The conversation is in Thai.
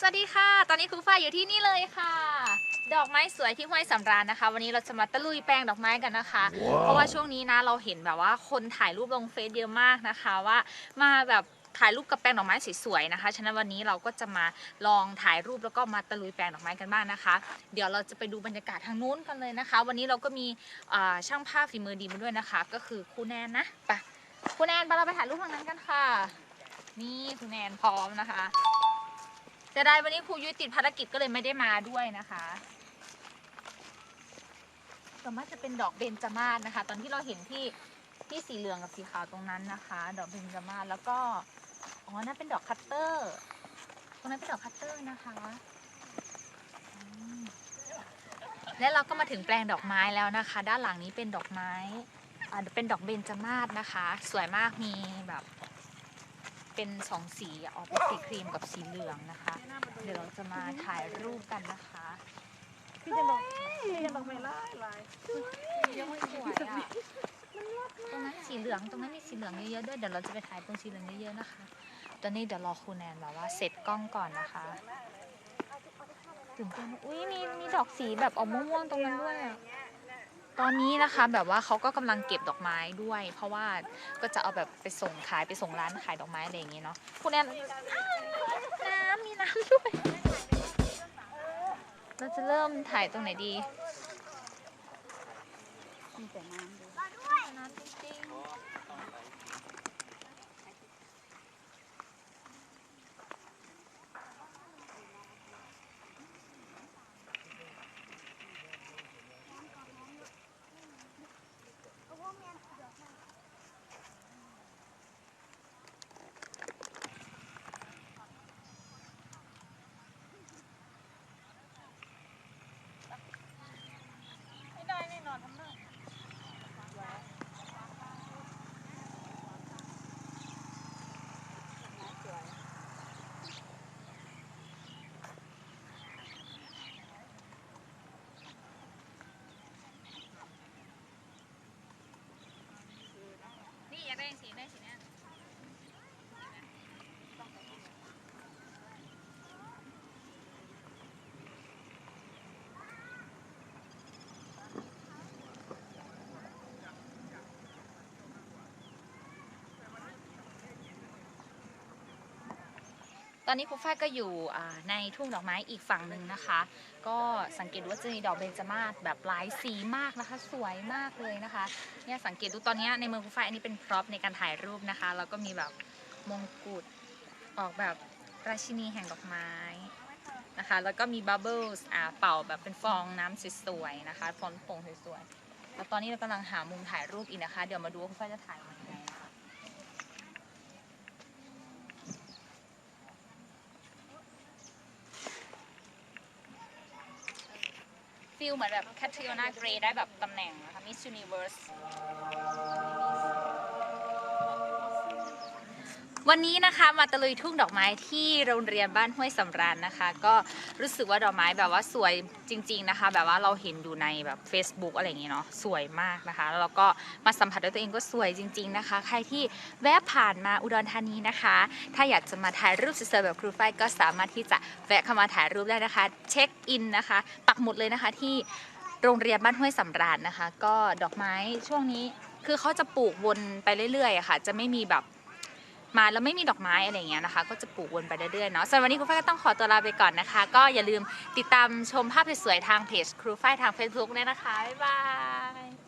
สวัสดีค่ะ ตอนนี้ครูฝ้ายอยู่ที่นี่เลยค่ะ ดอกไม้สวยที่ห้วยสำราญนะคะ วันนี้เราจะมาตะลุยแปลงดอกไม้กันนะคะเพราะว่าช่วงนี้นะเราเห็นแบบว่าคนถ่ายรูปลงเฟซเยอะมากนะคะว่ามาแบบถ่ายรูปกับแปลงดอกไม้สวยๆนะคะ ฉะนั้นวันนี้เราก็จะมาลองถ่ายรูปแล้วก็มาตะลุยแปลงดอกไม้กันบ้างนะคะ เดี๋ยวเราจะไปดูบรรยากาศทางนู้นกันเลยนะคะ วันนี้เราก็มีอ่าช่างภาพฝีมือดีมาด้วยนะคะ ก็คือครูแนนนะ ไปครูแนนไปเราไปถ่ายรูปทางนั้นกันค่ะ นี่ครูแนนพร้อมนะคะ จะได้วันนี้ครูยุ้ยติดภารกิจก็เลยไม่ได้มาด้วยนะคะส่วนมากจะเป็นดอกเบญจมาศนะคะ ตอนที่เราเห็นที่ที่สีเหลืองกับสีขาวตรงนั้นนะคะ ดอกเบญจมาศแล้วก็อ๋อนั่นเป็นดอกคัตเตอร์ตรงนั้นเป็นดอกคัตเตอร์นะคะและเราก็มาถึงแปลงดอกไม้แล้วนะคะ ด้านหลังนี้เป็นดอกไม้เป็นดอกเบญจมาศนะคะ สวยมากมีแบบ เป็นสองสีออกเป็นสีครีมกับสีเหลืองนะคะ เดี๋ยวเราจะมาถ่ายรูปกันนะคะ พี่จะบอกพี่จะบอกไม่ไล่ไล่ยังไม่สวยอะตรงนั้นสีเหลืองตรงนั้นมีสีเหลืองเยอะๆด้วยเดี๋ยวเราจะไปถ่ายตรงสีเหลืองเยอะๆนะคะ ตอนนี้เดี๋ยวรอครูแนนแบบว่าเสร็จกล้องก่อนนะคะตื่นเต้นอุ้ยมีมีดอกสีแบบออกม่วงๆตรงนั้นด้วยอะ ตอนนี้นะคะแบบว่าเขาก็กำลังเก็บดอกไม้ด้วย เพราะว่าก็จะเอาแบบไปส่งขายไปส่งร้านขายดอกไม้อะไรอย่างเงี้ยเนาะครูแนนน้ำมีน้ำด้วย เราจะเริ่มถ่ายตรงไหนดีมีแต่น้ำดูน้ำจริงไม่ได้แน่นอนทำหน้า นี่อยากได้สีได้สีเนี้ย ตอนนี้ครูฝ้ายก็อยู่ในทุ่งดอกไม้อีกฝั่งหนึ่งนะคะ ก็สังเกตว่าจะมีดอกเบญจมาศแบบหลายสีมากนะคะ สวยมากเลยนะคะเนี่ยสังเกตดูตอนนี้ในมือครูฝ้ายอันนี้เป็นพร็อพในการถ่ายรูปนะคะแล้วก็มีแบบมงกุฎออกแบบราชินีแห่งดอกไม้นะคะ แล้วก็มีบับเบิลส์อ่าเป่าแบบเป็นฟองน้ำสวยๆนะคะฟองโป่งสวยๆแล้วตอนนี้เรากำลังหามุมถ่ายรูปอีกนะคะ เดี๋ยวมาดูว่าครูฝ้ายจะถ่ายมันไงนะคะ ฟิลเหมือนแบบแคทริโอนาเกรได้แบบตำแหน่งนะคะมิส s u นิเวิร์ส วันนี้นะคะมาตะลุยทุ่งดอกไม้ที่โรงเรียนบ้านห้วยสำราญนะคะ ก็รู้สึกว่าดอกไม้แบบว่าสวยจริง ๆนะคะ แบบว่าเราเห็นอยู่ในแบบ Facebook อะไรอย่างเงี้ยเนาะสวยมากนะคะ แล้วเราก็มาสัมผัสด้วยตัวเองก็สวยจริง ๆนะคะ ใครที่แวะผ่านมาอุดรธานีนะคะ ถ้าอยากจะมาถ่ายรูปสวยๆแบบครูฝ้ายก็สามารถที่จะแวะเข้ามาถ่ายรูปได้นะคะ เช็คอินนะคะ ปักหมุดเลยนะคะที่โรงเรียนบ้านห้วยสำราญนะคะ ก็ดอกไม้ช่วงนี้คือเขาจะปลูกวนไปเรื่อยๆอะค่ะ จะไม่มีแบบ มาแล้วไม่มีดอกไม้อะไรเงี้ยนะคะ ก็จะปลูกวนไปเรื่อยๆเนาะสำหรับวันนี้ครูฝ้ายก็ต้องขอตัวลาไปก่อนนะคะ ก็อย่าลืมติดตามชมภาพสวยๆทางเพจครูฝ้ายทาง Facebook เนี่ยนะคะบ๊ายบาย